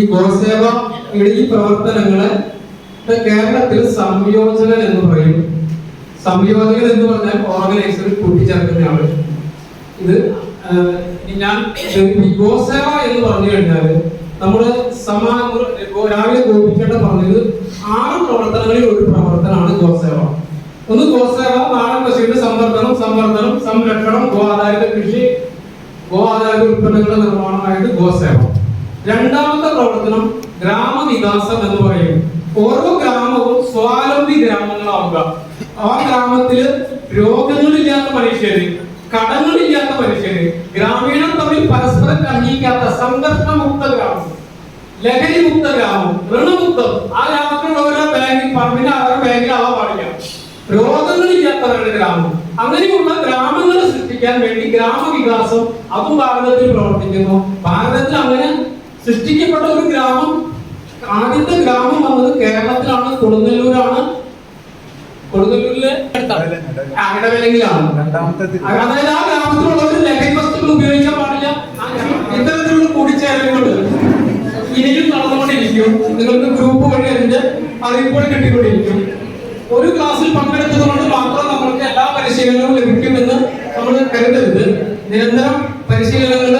ഈ ഗോസേവ ഈ പ്രവർത്തനങ്ങളെ കേരളത്തിൽ സംയോജകൻ എന്ന് പറയും. സംയോജകൻ എന്ന് പറഞ്ഞാൽ ഓർഗനൈസർ കൂട്ടിച്ചേർക്കുന്ന ആൾ ഇത് ഞാൻ ഗോസേവ എന്ന് പറഞ്ഞു കഴിഞ്ഞാൽ നമ്മൾ സമാ രാവിലെ ഗോപിക്കേണ്ട പറഞ്ഞത് ആറ് പ്രവർത്തനങ്ങളിൽ ഒരു പ്രവർത്തനമാണ് ഗോസേവ ഒന്ന് ഗോസേവ നാടൻ പശുവിന്റെ സംവർദ്ധനം സംവർദ്ധനം സംരക്ഷണം ഗോ ആധാരിത കൃഷി ഗോ ആധാരിത ഉൽപ്പന്നങ്ങളുടെ നിർമ്മാണമായിട്ട് ഗോസേവ രണ്ടാമത്തെ പ്രവർത്തനം ഗ്രാമവികാസം എന്ന് പറയും. ഓരോ ഗ്രാമവും സ്വാവലംബി ഗ്രാമങ്ങളാവുക. ആ ഗ്രാമത്തിൽ രോഗങ്ങളില്ലാത്ത മനുഷ്യര് കടങ്ങളില്ലാത്ത മനുഷ്യര് ഗ്രാമീണം തമ്മിൽ പരസ്പരം കഞ്ഞിക്കാത്ത സംഘർഷമുക്ത ഗ്രാമം ലഹരി മുക്ത ഗ്രാമം ഋണമുക്തം. ആ ഗ്രാമത്തിലുള്ള ഓരോ ബാങ്കിൽ പറമ്പിന് അവരുടെ ബാങ്കിൽ ആവാൻ പാടില്ല. രോഗങ്ങളില്ലാത്തവരുടെ ഗ്രാമം. അങ്ങനെയുള്ള ഗ്രാമങ്ങൾ സൃഷ്ടിക്കാൻ വേണ്ടി ഗ്രാമവികാസം അതും ഭാരതത്തിൽ പ്രവർത്തിക്കുന്നു. ഭാരതത്തിൽ അങ്ങനെ സൃഷ്ടിക്കപ്പെട്ട ഒരു ഗ്രാമം ആദ്യത്തെ ഗ്രാമം വന്നത് കേരളത്തിലാണ് കൊടുങ്ങല്ലൂരാണ്. കൊടുങ്ങല്ലൂരിലെ തിരി- അതായത് ആ ഗ്രാമത്തിലുള്ളവർ ലഹരി വസ്തുക്കൾ ഉപയോഗിക്കാൻ പാടില്ല. ഇത്തരത്തിലുള്ള കൂടിച്ചേരലുകൾ ഇനിയും നടന്നുകൊണ്ടിരിക്കും. നിങ്ങൾക്ക് ഗ്രൂപ്പ് വഴി അതിന്റെ അറിയിപ്പുകൾ കിട്ടിക്കൊണ്ടിരിക്കും. ഒരു ക്ലാസ്സിൽ പങ്കെടുത്തത് കൊണ്ട് മാത്രം നമ്മൾക്ക് എല്ലാ പരിശീലനവും ലഭിക്കുമെന്ന് നമ്മൾ കരുതരുത്. നിരന്തരം പരിശീലനങ്ങൾ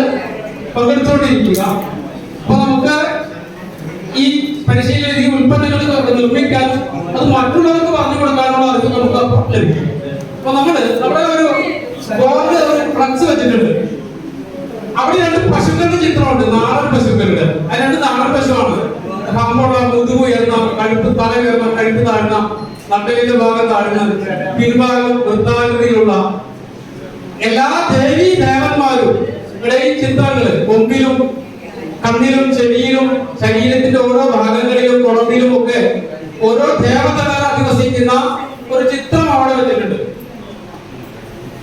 പങ്കെടുത്തുകൊണ്ടിരിക്കുക അപ്പൊ നമുക്ക് ഈ പരിശീലന ഈ ഉൽപ്പന്നങ്ങൾ നിർമ്മിക്കാൻ അത് മറ്റുള്ളവർക്ക് പറഞ്ഞു കൊടുക്കാനുള്ള അറിവ് നമുക്ക് ലഭിക്കും അപ്പൊ നമ്മൾ നമ്മുടെ ഒരു ബോർഡ് ഒരു ഫ്ലക്സ് വെച്ചിട്ടുണ്ട്. അവിടെ രണ്ട് പശുക്കളുടെ ചിത്രമുണ്ട്. നാടൻ പശുക്കളുടെ. അത് രണ്ട് നാടൻ പശുവാണ്. കമ്പോള മുതുകു ഉയർന്ന കഴുത്ത് തല ഉയർന്ന കഴുത്ത് താഴ്ന്ന നട്ടലിന്റെ ഭാഗം താഴ്ന്ന പിൻഭാഗം വൃത്താകൃതിയിലുള്ള എല്ലാ ദേവി ദേവന്മാരും ഇവിടെ ഈ ചിത്രങ്ങൾ കൊമ്പിലും കണ്ണിലും ചെവിയിലും ശരീരത്തിന്റെ ഓരോ ഭാഗങ്ങളിലും കുളമ്പിലും ഒക്കെ ഓരോ ദേവതകൾ അധിവസിക്കുന്ന ഒരു ചിത്രം അവിടെ വെച്ചിട്ടുണ്ട്.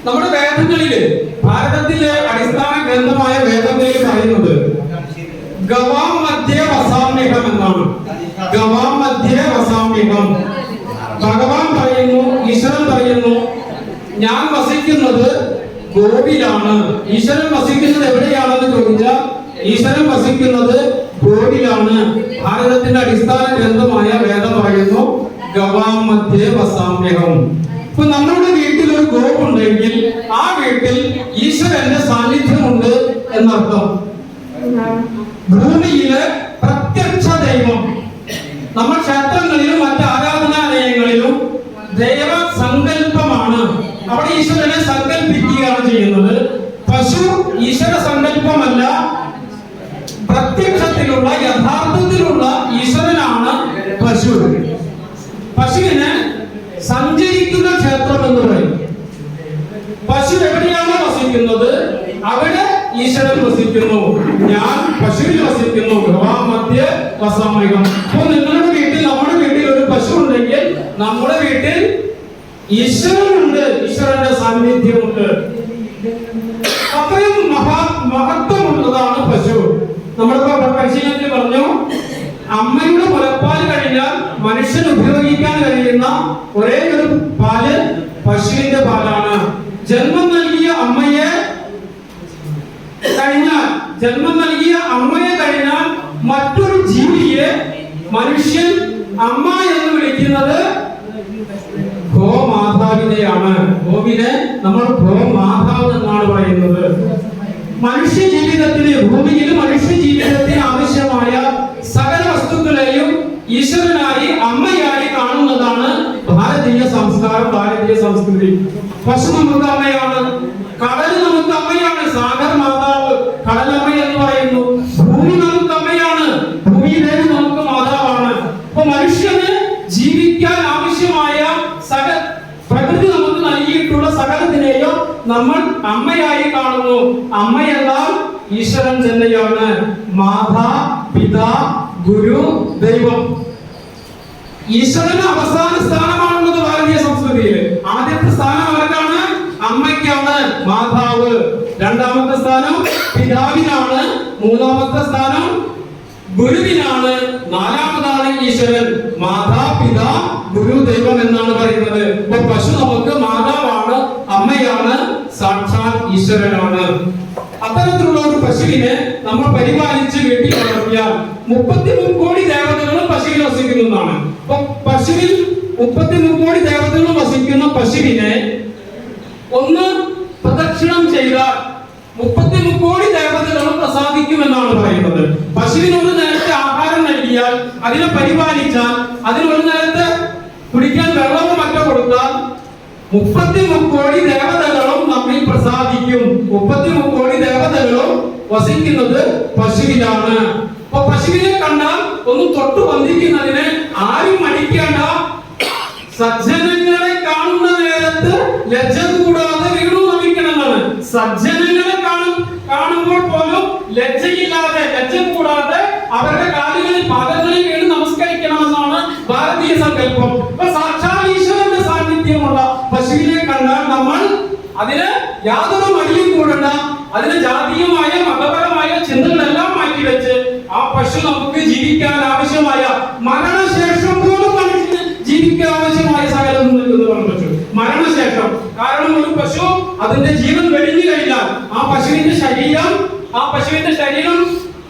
നമ്മുടെ വേദങ്ങളിൽ ഭാരതത്തിലെ അടിസ്ഥാന ഗ്രന്ഥമായ വേദങ്ങളിൽ പറയുന്നത് ഗവാം മധ്യ വസാമ്യഹം എന്നാണ്. ഗവാം മധ്യ വസാമ്യഹം ഭഗവാൻ പറയുന്നു ഈശ്വരൻ പറയുന്നു ഞാൻ വസിക്കുന്നത് ഗോവിലാണ് ഈശ്വരൻ വസിക്കുന്നത് എവിടെയാണെന്ന് ചോദിച്ചാൽ ഈശ്വരൻ വസിക്കുന്നത് ഗോവിലാണ് ഭാരതത്തിന്റെ അടിസ്ഥാന ഗ്രന്ഥമായ വേദം പറയുന്നു ഗവാം മധ്യ വസാമ്യഹം ഇപ്പൊ നമ്മുടെ ഗോവുണ്ടെങ്കിൽ ആ വീട്ടിൽ ഈശ്വരന്റെ സാന്നിധ്യമുണ്ട് എന്നർത്ഥം. ഭൂമിയിലെ പ്രത്യക്ഷ ദൈവം. നമ്മൾ ക്ഷേത്രങ്ങളിലും മറ്റ് ആരാധനാലയങ്ങളിലും ദൈവ സങ്കല്പമാണ്. അവിടെ ഈശ്വരനെ സങ്കല്പിക്കുകയാണ് ചെയ്യുന്നത്. പശു ഈശ്വര സങ്കല്പമല്ല പ്രത്യക്ഷത്തിലുള്ള യഥാർത്ഥത്തിലുള്ള ഈശ്വരനാണ് പശു. പശുവിന് സഞ്ചരിക്കുന്ന ക്ഷേത്രം എന്ന് പറയും. പശു എവിടെയാണ് വസിക്കുന്നത്? അവിടെ ഈശ്വരൻ വസിക്കുന്നു. ഞാൻ പശുവിൽ വസിക്കുന്നു. മധ്യ വസാമികം അപ്പൊ നിങ്ങളുടെ വീട്ടിൽ നമ്മുടെ വീട്ടിൽ ഒരു പശു ഉണ്ടെങ്കിൽ നമ്മുടെ വീട്ടിൽ ഈശ്വരനുണ്ട്. ഈശ്വരന്റെ സാന്നിധ്യമുണ്ട്. അത്രയും മഹാ മഹത്വമുള്ളതാണ് പശു. നമ്മളിപ്പോ പരിശീലനത്തിൽ പറഞ്ഞു? അമ്മയുടെ മുലപ്പാൽ കഴിഞ്ഞാൽ മനുഷ്യൻ ഉപയോഗിക്കാൻ കഴിയുന്ന ഒരേ ഒരു പാൽ പശുവിന്റെ പാലാണ് ജന്മം നൽകിയ അമ്മയെ കഴിഞ്ഞാൽ ജന്മം നൽകിയ അമ്മയെ കഴിഞ്ഞാൽ മറ്റൊരു ജീവിയെ മനുഷ്യൻ അമ്മ എന്ന് വിളിക്കുന്നത് ഗോമാതാവിനെയാണ്. ഗോവിനെ നമ്മൾ ഗോമാതാവ് എന്നാണ് പറയുന്നത്. മനുഷ്യ ജീവിതത്തിന് ഭൂമിയിൽ മനുഷ്യ ജീവിതത്തിന് ആവശ്യമായ സകല വസ്തുക്കളെയും ഈശ്വരനായി അമ്മയായി സംസ്കാരം സംസ്കൃതി പശു നമുക്ക് അമ്മയാണ് കടൽ നമുക്ക് അമ്മയാണ് സാഗർ മാതാവ് കടലമ്മ എന്ന് പറയുന്നു. ഭൂമി നമുക്ക് അമ്മയാണ് ഭൂമിയിലേക്ക് നമുക്ക് മാതാവാണ്. അപ്പൊ മനുഷ്യന് ജീവിക്കാൻ ആവശ്യമായ സക പ്രകൃതി നമുക്ക് നൽകിയിട്ടുള്ള സകലത്തിനെയും നമ്മൾ അമ്മയായി കാണുന്നു. അമ്മയെല്ലാം ഈശ്വരൻ തന്നെയാണ്. മാതാ പിതാ ഗുരു ദൈവം. ഈശ്വരന് അവസാന ആദ്യത്തെ സ്ഥാനം ആർക്കാണ് അമ്മയ്ക്കാണ് മാതാവ്. രണ്ടാമത്തെ സ്ഥാനം പിതാവിനാണ്. മൂന്നാമത്തെ സ്ഥാനം ഗുരുവിനാണ്. നാലാമതാണ് ഈശ്വരൻ. മാതാ പിതാ ഗുരു ദൈവം എന്നാണ് പറയുന്നത്. ഇപ്പൊ പശു നമുക്ക് മാതാവാണ് അമ്മയാണ് സാക്ഷാൽ ഈശ്വരനാണ്. അത്തരത്തിലുള്ള ഒരു പശുവിനെ നമ്മൾ പരിപാലിച്ച് വീട്ടിൽ വളർത്തിയാൽ മുപ്പത്തി കോടി ദേവതകളും പശുവിൽ വസിക്കുന്നതാണ് അപ്പൊ പശുവിൽ മുപ്പത്തി കോടി ദേവതകളും പശുവിനെ ഒന്ന് പ്രദക്ഷിണം ചെയ്താൽ മുപ്പത്തി കോടി ദേവതകളും പ്രസാദിക്കുമെന്നാണ് പറയുന്നത്. പശുവിന് ഒരു നേരത്തെ ആഹാരം നൽകിയാൽ അതിനെ പരിപാലിച്ചാൽ അതിന് ഒരു നേരത്തെ കുടിക്കാൻ വെള്ളവും മറ്റോ കൊടുത്താൽ മുപ്പത്തി കോടി ദേവതകളും നമ്മിൽ പ്രസാദിക്കും. മുപ്പത്തി കോടി ദേവതകളും വസിക്കുന്നത് പശുവിനാണ്. അപ്പൊ പശുവിനെ കണ്ടാൽ ഒന്ന് തൊട്ടു വന്ദിക്കുന്നതിന് ആരും മടിക്കേണ്ട. സജ്ജനങ്ങളെ ലജ്ജ കൂടാതെ വീണു നമിക്കണമെന്നാണ് സജ്ജനങ്ങളെ കാണും കാണുമ്പോൾ പോലും ലജ്ജയില്ലാതെ ലജ്ജ കൂടാതെ അവരുടെ കാലുകളിൽ പാദങ്ങളിൽ വീണ് നമസ്കരിക്കണമെന്നാണ് ഭാരതീയ സങ്കല്പം. സാക്ഷാൽ ഈശ്വരന്റെ സാന്നിധ്യമുള്ള പശുവിനെ കണ്ടാൽ നമ്മൾ അതിന് യാതൊരു മടിയും കൂടണ്ട. അതിന് ജാതീയമായ മതപരമായ ചിന്തകളെല്ലാം മാറ്റിവെച്ച് ആ പശു നമുക്ക് ജീവിക്കാൻ ആവശ്യമായ മരണശേഷം പോലും മനുഷ്യന് ജീവിക്കാൻ ആവശ്യമായ സകലം നൽകുന്നതാണ് പശു മരണശേഷം കാരണം ഒരു പശു അതിന്റെ ജീവൻ വെടിഞ്ഞു കഴിഞ്ഞാൽ ആ പശുവിന്റെ ശരീരം ആ പശുവിന്റെ ശരീരം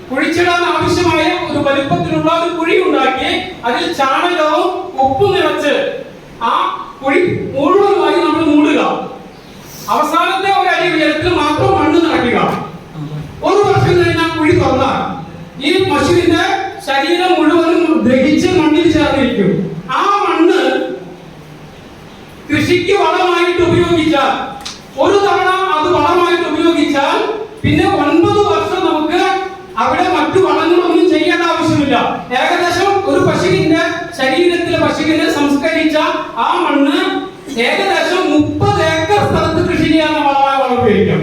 കുഴിച്ചിടാൻ ആവശ്യമായ ഒരു വലുപ്പത്തിലുള്ള ഒരു കുഴി ഉണ്ടാക്കി അതിൽ ചാണകവും ഉപ്പ് നിറച്ച് ആ കുഴി മുഴുവനുമായി നമ്മൾ മൂടുക. അവസാനത്തെ ഒരു അടി ഉയരത്തിൽ മാത്രം മണ്ണ് നിറയ്ക്കുക. ഒരു വർഷം കഴിഞ്ഞാൽ കുഴി തുറന്നാൽ ഈ പശുവിന്റെ ശരീരം മുഴുവനും ദഹിച്ച് മണ്ണിൽ ചേർന്നിരിക്കും. ആ മണ്ണ് കൃഷിക്ക് വളമായിട്ട് ഉപയോഗിച്ചാൽ ഒരു തവണ അത് വളമായിട്ട് ഉപയോഗിച്ചാൽ പിന്നെ ഒൻപത് വർഷം നമുക്ക് അവിടെ മറ്റു വളങ്ങളൊന്നും ചെയ്യേണ്ട ആവശ്യമില്ല. ഏകദേശം ഒരു പശുവിന്റെ ശരീരത്തിലെ പശുവിനെ സംസ്കരിച്ച ആ മണ്ണ് ഏകദേശം മുപ്പത് ഏക്കർ സ്ഥലത്ത് കൃഷി ചെയ്യാനുള്ള വളമായ വളം ഉപയോഗിക്കാം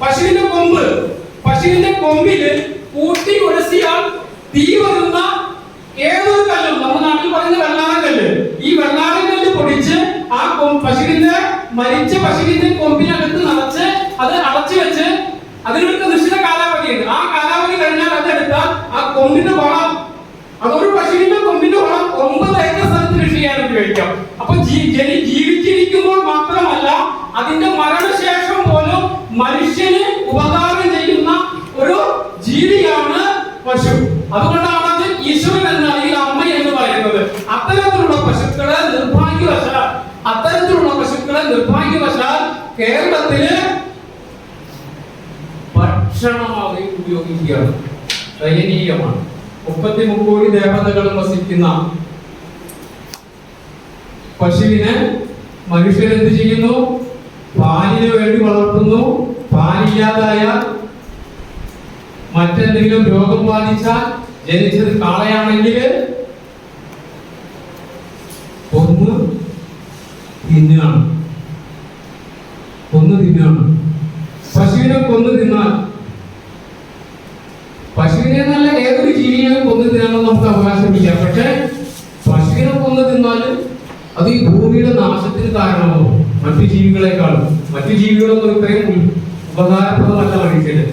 പശുവിന്റെ കൊമ്പ്. പശുവിന്റെ കൊമ്പിൽ കൂട്ടി ഉരസിയാൽ തീ വരുന്ന ഏതൊരു കല്ലും നമ്മുടെ നാട്ടിൽ പറയുന്ന വെള്ളാറക്കല്ല് ഈ വെള്ളാറക്കല്ല് പൊടിച്ച് ആ പശുവിന്റെ മരിച്ച പശുവിന്റെ കൊമ്പിനകത്ത് നിറച്ച് അത് അടച്ചു വെച്ച് അതിനൊരു നിശ്ചിത കാലാവധിയുണ്ട്. ആ കാലാവധി കഴിഞ്ഞാൽ അതെടുത്താൽ ആ കൊമ്പിന്റെ വളം. അതൊരു പശുവിന്റെ കൊമ്പിന്റെ വളം ഒമ്പത് ഏക്കർ സ്ഥലത്ത് കൃഷി ചെയ്യാൻ ഉപയോഗിക്കാം അപ്പൊ ജീവിച്ചിരിക്കുമ്പോൾ മാത്രമല്ല അതിന്റെ മരണശേഷം പോലും മനുഷ്യന് ഉപകാരം ചെയ്യുന്ന ഒരു ജീവിയാണ് പശു. അതുകൊണ്ടാണ് അത് ഈശ്വരൻ എന്ന അല്ലെങ്കിൽ അമ്മ എന്ന് പറയുന്നത്. അത്തരത്തിലുള്ള കേരളത്തിൽ ഭക്ഷണമായി ഉപയോഗിക്കുകയാണ് ദയനീയമാണ്. മുപ്പത്തി മുക്കോടി ദേവതകൾ വസിക്കുന്ന പശുവിനെ മനുഷ്യരെന്ത് ചെയ്യുന്നു? പാലിന് വേണ്ടി വളർത്തുന്നു. പാലില്ലാതായ മറ്റെന്തെങ്കിലും രോഗം ബാധിച്ചാൽ ജനിച്ചത് കാളയാണെങ്കിൽ ഒന്ന് തിന്നാണ് കൊന്നു തിന്നാണ് പശുവിനെ കൊന്നു തിന്നാൽ പശുവിനെ നല്ല ജീവിയെയും കൊന്നു തിന്നാണെന്ന് നമുക്ക് അവകാശമില്ല. പക്ഷെ പശുവിനെ കൊന്നു തിന്നാലും അത് ഈ ഭൂമിയുടെ നാശത്തിന് കാരണമാവും. മറ്റു ജീവികളെക്കാളും. മറ്റു ജീവികളൊന്നും ഇത്രയും ഉപകാരപ്രദമല്ല മനുഷ്യന്.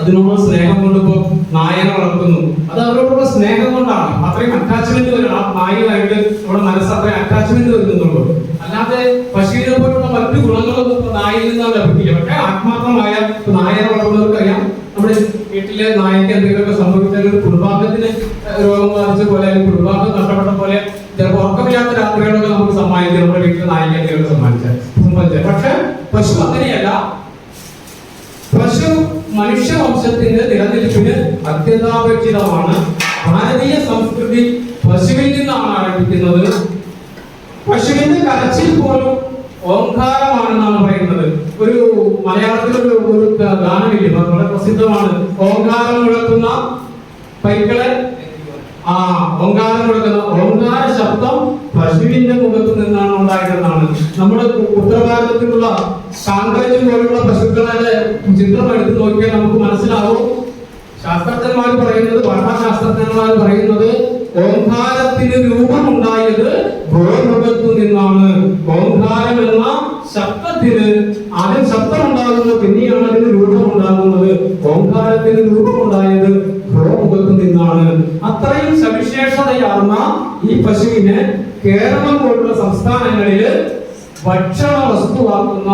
അതിനുള്ള സ്നേഹം കൊണ്ട് ഇപ്പോ നായനെ വളർത്തുന്നു. അത് അവരോടുള്ള സ്നേഹം കൊണ്ടാണ്. അത്രയും അറ്റാച്ച്മെന്റ് വരണം ആ നായയുമായിട്ട് നമ്മുടെ മനസ്സ് അത്രയും അറ്റാച്ച്മെന്റ് വരുന്നുള്ളൂ അല്ലാതെ പശുവിനെ പോലുള്ള മറ്റു ഗുണങ്ങളൊന്നും ഇപ്പൊ നായയിൽ നിന്നാണ് ലഭിക്കില്ല പക്ഷെ ആത്മാർത്ഥമായ നായനെ വളർത്തുന്നവർക്കറിയാം. നമ്മുടെ വീട്ടിലെ നായക്ക് എന്തെങ്കിലുമൊക്കെ പോലെ അല്ലെങ്കിൽ കുടുംബാംഗം നഷ്ടപ്പെട്ട പോലെ ചിലപ്പോൾ ഉറക്കമില്ലാത്ത രാത്രികളൊക്കെ നമുക്ക് സമ്മാനിച്ചു നമ്മുടെ വീട്ടിലെ നായക്ക് എന്തെങ്കിലും സമ്മാനിച്ചാൽ പക്ഷെ പശു അങ്ങനെയല്ല. പശു മനുഷ്യ വംശത്തിന്റെ നിലനിൽപ്പിന് അത്യന്താപേക്ഷിതമാണ്. ഭാരതീയ സംസ്കൃതി പശുവിൽ നിന്നാണ് ആരംഭിക്കുന്നത്. പശുവിന്റെ കരച്ചിൽ പോലും ഓംകാരമാണെന്നാണ് പറയുന്നത്. ഒരു മലയാളത്തിലൊരു ഒരു ഗാനമില്ലേ? വളരെ പ്രസിദ്ധമാണ്. ഓങ്കാരം മുഴക്കുന്ന പൈക്കളെ ആ ഓങ്കാരം കൊടുക്കുന്ന ഓങ്കാര ശബ്ദം പശുവിന്റെ മുഖത്ത് നിന്നാണ് ഉണ്ടായതെന്നാണ്. നമ്മുടെ ഉത്തരഭാരതത്തിലുള്ള സാങ്കേതിക പോലുള്ള പശുക്കളുടെ ചിത്രം എടുത്ത് നോക്കിയാൽ നമുക്ക് മനസ്സിലാവും. ശാസ്ത്രജ്ഞന്മാർ പറയുന്നത് ഭരണശാസ്ത്രജ്ഞന്മാർ പറയുന്നത് ഓംകാരത്തിന് രൂപമുണ്ടായത് ഗോമുഖത്തു നിന്നാണ്. ഓങ്കാരം എന്ന ശബ്ദത്തിന് ആദ്യം ശബ്ദം ഉണ്ടാകുന്നു പിന്നെയാണ് അതിന് രൂപം ഉണ്ടാകുന്നത് ഓംകാരത്തിന് രൂപമുണ്ടായത് ഗോമുഖത്തു അത്രയും സവിശേഷതയാർന്ന ഈ പശുവിനെ കേരളം പോലുള്ള സംസ്ഥാനങ്ങളിൽ ഭക്ഷണ വസ്തുവാക്കുന്ന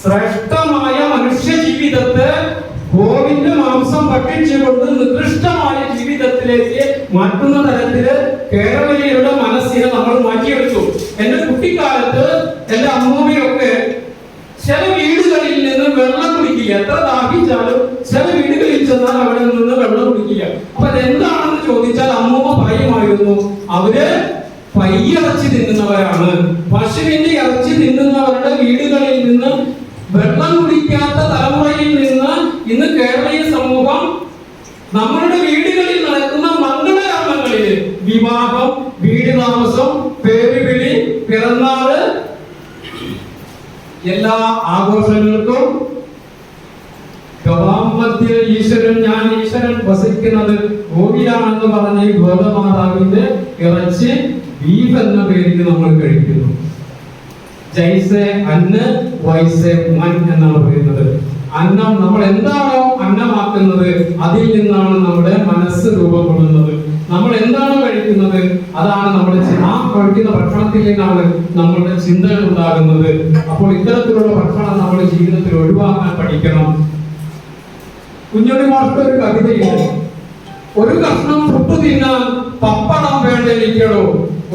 ശ്രേഷ്ഠമായ മനുഷ്യ ജീവിതത്തെ ഗോവിന്റെ മാംസം ഭക്ഷിച്ചുകൊണ്ട് നികൃഷ്ടമായ ജീവിതത്തിലേക്ക് മാറ്റുന്ന തരത്തിൽ കേരളീയരുടെ മനസ്സിനെ നമ്മൾ മാറ്റിയെടുത്തു. എന്റെ കുട്ടിക്കാലത്ത് എന്റെ അമ്മൂമ്മയൊക്കെ ചില വീടുകളിൽ നിന്ന് വെള്ളം കുടിക്കുക എത്ര ദാഹിച്ചാലും ചോദിച്ചാൽ അമ്മൂമ്മ പറയുമായിരുന്നു അവർ പയ്യിറച്ചി തിന്നുന്നവരാണ്. പശുവിന്റെ ഇറച്ചി തിന്നുന്നവരുടെ വീടുകളിൽ നിന്ന് വെള്ളം കുടിക്കാത്ത തലമുറയിൽ നിന്ന് ഇന്ന് കേരളീയ സമൂഹം നമ്മളുടെ വീടുകളിൽ നടക്കുന്ന മംഗളകർമ്മങ്ങളിൽ വിവാഹം വീട് താമസം പേരുവിളി പിറന്നാൾ എല്ലാ ആഘോഷങ്ങൾക്കും ഈശ്വരൻ ഞാൻ ഈശ്വരൻ വസിക്കുന്നത് ഗോപിയാണെന്ന് പറഞ്ഞ ഈ ഗോതമാതാവിന്റെ ഇറച്ചി ബീഫ് എന്ന പേരിൽ നമ്മൾ കഴിക്കുന്നു. ജൈസെ അന്ന് വൈസെ മൻ എന്നാണ് പറയുന്നത്. അന്നം നമ്മൾ എന്താണോ അന്നമാക്കുന്നത് അതിൽ നിന്നാണ് നമ്മുടെ മനസ്സ് രൂപപ്പെടുന്നത്. നമ്മൾ എന്താണോ കഴിക്കുന്നത് അതാണ് നമ്മുടെ ആ കഴിക്കുന്ന ഭക്ഷണത്തിൽ നിന്നാണ് നമ്മളുടെ ചിന്തകൾ ഉണ്ടാകുന്നത്. അപ്പോൾ ഇത്തരത്തിലുള്ള ഭക്ഷണം നമ്മുടെ ജീവിതത്തിൽ ഒഴിവാക്കാൻ പഠിക്കണം. കുഞ്ഞുണ്ണി മാഷ്ടർ ഒരു കവിതയുണ്ട്. ഒരു കഷ്ണം പുട്ടു തിന്നാൻ പപ്പടം വേണ്ടിരിക്കണോ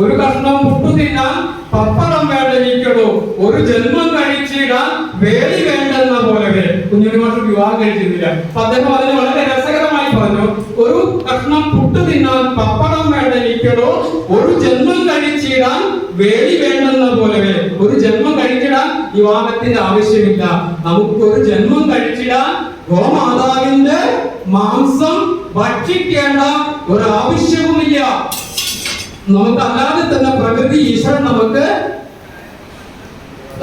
ഒരു കഷ്ണം പുട്ടു തിന്നാൻ പപ്പടം വേണ്ടിരിക്കണോ ഒരു ജന്മം കഴിച്ചിടാൻ വേലി വേണ്ടെന്ന പോലെ കുഞ്ഞുണ്ണി മാഷം വിവാഹം കഴിച്ചിരുന്നില്ല. അപ്പൊ അദ്ദേഹം അതിന് വളരെ രസകരമായി പറഞ്ഞു. ഒരു കഷ്ണം പുട്ടു തിന്നാൻ പപ്പടം വേണ്ടിരിക്കണോ ഒരു ജന്മം കഴിച്ചിടാൻ വേലി വേണ്ടെന്ന പോലെ ഒരു ജന്മം കഴിച്ചിടാൻ വിവാഹത്തിന്റെ ആവശ്യമില്ല. നമുക്ക് ഒരു ജന്മം കഴിച്ചിടാൻ ഗോമാതാവിന്റെ മാംസം ഭക്ഷിക്കേണ്ട ഒരു ആവശ്യവുമില്ല നമുക്ക് അല്ലാതെ തന്നെ പ്രകൃതി ഈശ്വരൻ നമുക്ക്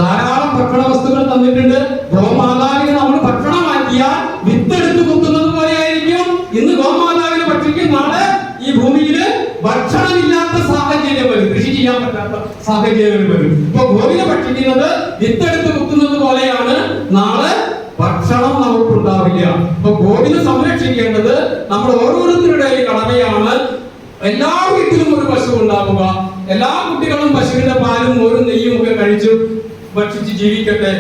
ധാരാളം ഭക്ഷണ വസ്തുക്കൾ തന്നിട്ടുണ്ട്. ഗോമാതാവിനെ നമ്മൾ ഭക്ഷണമാക്കിയാൽ വിത്തെടുത്ത് കുത്തുന്നത് പോലെയായിരിക്കും. ഇന്ന് ഗോമാതാവിനെ ഭക്ഷിക്കും. നാളെ ഈ ഭൂമിയിൽ ഭക്ഷണമില്ലാത്ത സാഹചര്യം വരും. കൃഷി ചെയ്യാൻ പറ്റാത്ത സാഹചര്യം വരും. ഇപ്പൊ ഗോവിനെ ഭക്ഷിക്കുന്നത് വിത്തെടുത്ത് കുത്തുന്നത് പോലെയാണ് നാളെ ഭക്ഷണം നമുക്കുണ്ടാവില്ല അപ്പൊ ഗോവിനെ സംരക്ഷിക്കേണ്ടത് നമ്മൾ ഓരോരുത്തരുടെയും കടമയാണ്. എല്ലാ വീട്ടിലും ഒരു പശു ഉണ്ടാവുക. എല്ലാ കുട്ടികളും പശുവിന്റെ പാലും മോരും നെയ്യും ഒക്കെ കഴിച്ചു ഭക്ഷിച്ച് ജീവിക്കട്ടെ.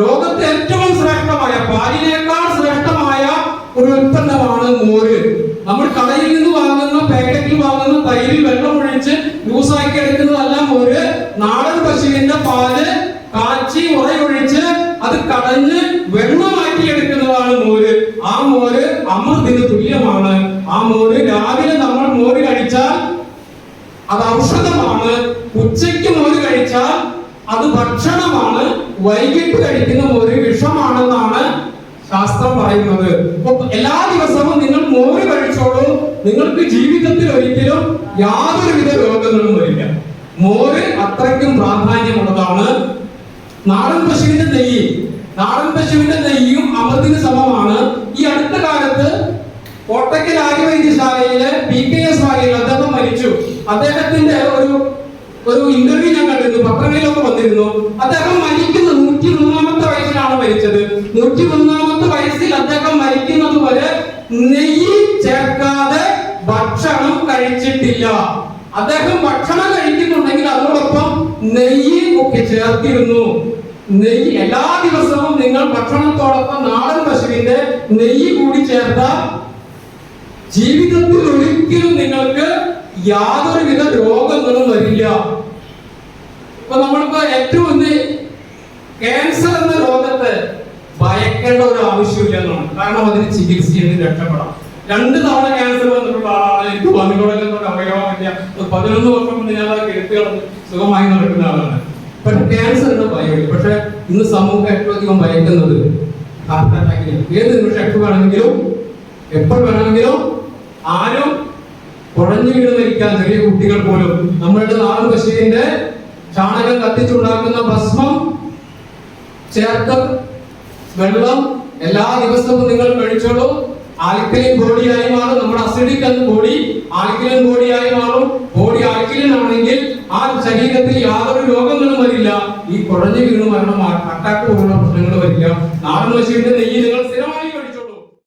ലോകത്തെ ഏറ്റവും ശ്രേഷ്ഠമായ പാലിനേക്കാൾ ശ്രേഷ്ഠമായ ഒരു ഉൽപ്പന്നമാണ് മോര്. നമ്മൾ കടയിൽ നിന്ന് വാങ്ങുന്ന പാക്കറ്റിൽ വാങ്ങുന്ന തൈരിൽ വെള്ളം ഒഴിച്ച് ജ്യൂസാക്കി എടുക്കുന്നതല്ല മോര്. നാടൻ പശുവിന്റെ പാൽ കാച്ചി ഉറയൊഴിച്ച് അത് കടഞ്ഞ് വെള്ളമാക്കി അമൃതിന് തുല്യമാണ്. ആ മോര് രാവിലെ നമ്മൾ മോര് കഴിച്ചാൽ അത് ഔഷധമാണ്. ഉച്ചയ്ക്ക് മോര് കഴിച്ചാൽ അത് ഭക്ഷണമാണ്. വൈകിട്ട് കഴിക്കുന്ന മോര് വിഷമാണെന്നാണ് ശാസ്ത്രം പറയുന്നത്. എല്ലാ ദിവസവും നിങ്ങൾ മോര് കഴിച്ചോളൂ. നിങ്ങൾക്ക് ജീവിതത്തിൽ ഒരിക്കലും യാതൊരുവിധ രോഗങ്ങളും വരില്ല. മോര് അത്രയ്ക്കും പ്രാധാന്യമുള്ളതാണ്. നാടൻ പശുവിന്റെ നെയ്യ്. നാടൻ പശുവിന്റെ നെയ്യും അമൃതിന് സമമാണ്. ഈ അടുത്ത കാലത്ത് കോട്ടക്കൽ ആര്യവൈദ്യശാലയിലെ പി കെ എസ് വാര്യൽ അദ്ദേഹം മരിച്ചു. അദ്ദേഹത്തിന്റെ ഒരു ഒരു ഇന്റർവ്യൂ ഞാൻ കണ്ടിരുന്നു പത്രങ്ങളിലൊക്കെ വന്നിരുന്നു. അദ്ദേഹം മരിക്കുന്ന നൂറ്റി മൂന്നാമത്തെ വയസ്സിലാണ് മരിച്ചത്. നൂറ്റി മൂന്നാമത്തെ വയസ്സിൽ അദ്ദേഹം മരിക്കുന്നത് വരെ നെയ്യ് ചേർക്കാതെ ഭക്ഷണം കഴിച്ചിട്ടില്ല. അദ്ദേഹം ഭക്ഷണം കഴിക്കുന്നുണ്ടെങ്കിൽ അതോടൊപ്പം നെയ്യ് ഒക്കെ ചേർത്തിരുന്നു. എല്ലാ ദിവസവും നിങ്ങൾ ഭക്ഷണത്തോടൊപ്പം നാടൻ പശുവിന്റെ നെയ്യ് കൂടി ചേർത്താൽ ജീവിതത്തിൽ ഒരിക്കലും നിങ്ങൾക്ക് യാതൊരുവിധ രോഗങ്ങളും വരില്ല. ഇപ്പൊ നമ്മളിപ്പോ ഏറ്റവും ഒന്ന് ക്യാൻസർ എന്ന രോഗത്തെ ഭയക്കേണ്ട ഒരു ആവശ്യമില്ല എന്നാണ്. കാരണം അതിന് ചികിത്സ ചെയ്ത് രക്ഷപ്പെടാം. രണ്ട് തവണ ക്യാൻസർ വന്നിട്ടുള്ള ആളാണ് എനിക്ക് വന്നുകൊടുക്കുന്ന അവയവമില്ല പതിനൊന്ന് വർഷം മുന്നേ ഞാൻ കളഞ്ഞ് സുഖമായി നടക്കുന്ന ആളാണ്. പക്ഷെ ക്യാൻസറിന്റെ ഭയമില്ല പക്ഷെ ഇന്ന് സമൂഹം ഏറ്റവും അധികം ഭയക്കുന്നത് ഹാർട്ട് അറ്റാക്കിനെ ഏത് നിമിഷം എപ്പോൾ വേണമെങ്കിലും എപ്പോൾ വേണമെങ്കിലും ആരും കുഴഞ്ഞു വീണ് മരിക്കാൻ ചെറിയ കുട്ടികൾ പോലും നമ്മളുടെ നാടൻ പശുവിന്റെ ചാണകം കത്തിച്ചുണ്ടാക്കുന്ന ഭസ്മം ചേർത്ത് വെള്ളം എല്ലാ ദിവസവും നിങ്ങൾ കഴിച്ചോളൂ. ആൽക്കലിൻ ബോഡിയായി മാറും. നമ്മുടെ അസിഡിക് എന്ന ബോഡി ആൽക്കലിൻ ബോഡിയായി മാറും. ബോഡി ആൽക്കലിൻ ആണെങ്കിൽ ആ ശരീരത്തിൽ യാതൊരു രോഗങ്ങളും വരില്ല. ഈ കുഴഞ്ഞു വീണ് മരണം അറ്റാക്ക് പോലുള്ള പ്രശ്നങ്ങൾ വരില്ല. നാടൻ പശുവിന്റെ നെയ്യ് നിങ്ങൾ സ്ഥിരമായി